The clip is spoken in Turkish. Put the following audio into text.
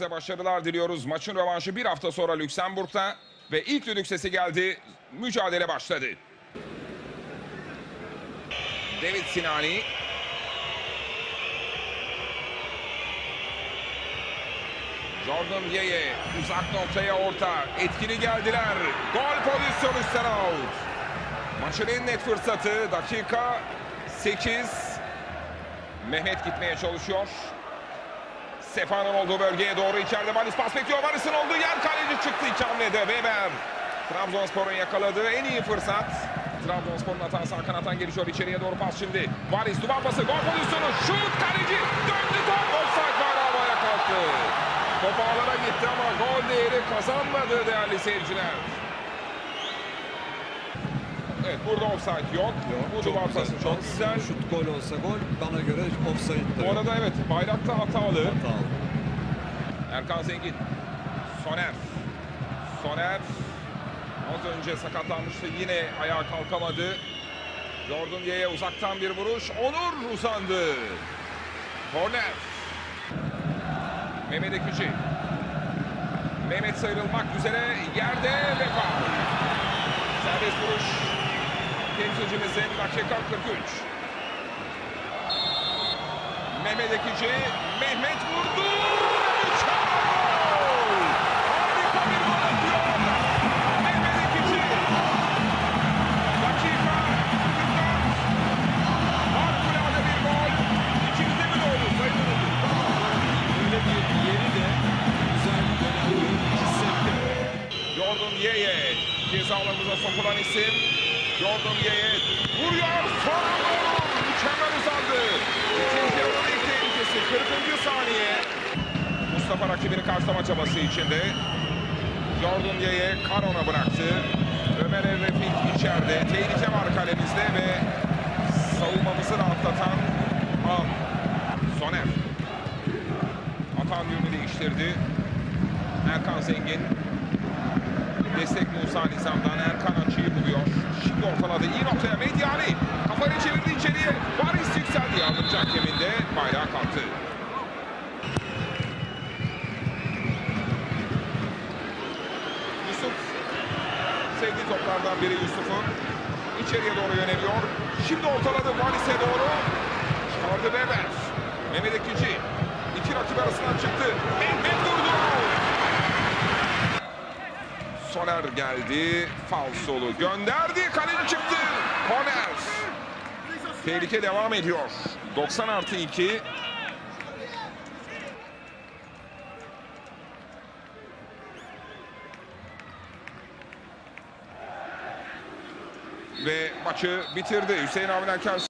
Size başarılar diliyoruz. Maçın rövanşı bir hafta sonra Lüksemburg'da ve ilk düdük sesi geldi. Mücadele başladı. David Sinani. Jordan Yeye uzak noktaya orta. Etkili geldiler. Gol pozisyonu out. Maçın en net fırsatı dakika 8. Mehmet gitmeye çalışıyor. Sefa'nın olduğu bölgeye doğru içeride Valis pas bekliyor. Valis'in olduğu yer kaleci çıktı iki hamlede. Weber. Trabzonspor'un yakaladığı en iyi fırsat. Trabzonspor'un hatan sağ kanattan gelişiyor içeriye doğru pas şimdi. Valis duvar pası gol pozisyonu. Şut kaleci. Döndü top. Offside var havaya kalktı. Top ağlara gitti ama gol değeri kazanmadı değerli seyirciler. Evet burada offside yok. Bu Çok duvar güzel, pası çok güzel. Şut gol olsa gol bana göre offside. Bu arada evet bayrakta hatalı. Hata. Erkan Zengin. Soner. Soner. Az önce sakatlanmıştı. Yine ayağa kalkamadı. Jordan Ye'ye uzaktan bir vuruş. Onur uzandı. Korner. Mehmet Ekici. Mehmet sıyrılmak üzere yerde ve faul. Serbest vuruş. Temsilcimizin dakika 43. Mehmet Ekici. Mehmet vurdu. Bir gol atıyor. Mehmet Ekici. Dakika 44. Harikulade bir yeri de güzel dönen bir hissetti. Jordan Yeye ceza alanımıza sokulan isim. Jordan Yeye vuruyor. Son. Mükemmel uzandı. İkinci yarının ilk tehlikesi 40. saniye. Mustafa rakibini karşılama çabası içinde. Jordan Yeye Karon'a bıraktı. Ömer El Refik içeride. Tehlike var kalemizde ve savunmamızı rahatlatan an. Soner. Atan yönünü değiştirdi. Erkan Zengin Destek Musa Nizam'dan Erkan açıyı buluyor. Şimdi ortaladı. iyi noktaya Medyani. Kafayı çevirdi içeriye. Varis yükseldi. Yardımcı hakeminde bayrağı kalktı. Yusuf. Sevdiği toplardan biri Yusuf'un. İçeriye doğru yöneliyor. Şimdi ortaladı Varis'e doğru. Çıkardı Weber. Mehmet Ekici. İki rakip arasından çıktı. Mehmet vurdu. Soner geldi. Falsolu gönderdi. Kaleci çıktı. Korner. Tehlike devam ediyor. 90 artı 2. Ve maçı bitirdi. Hüseyin Avni Aker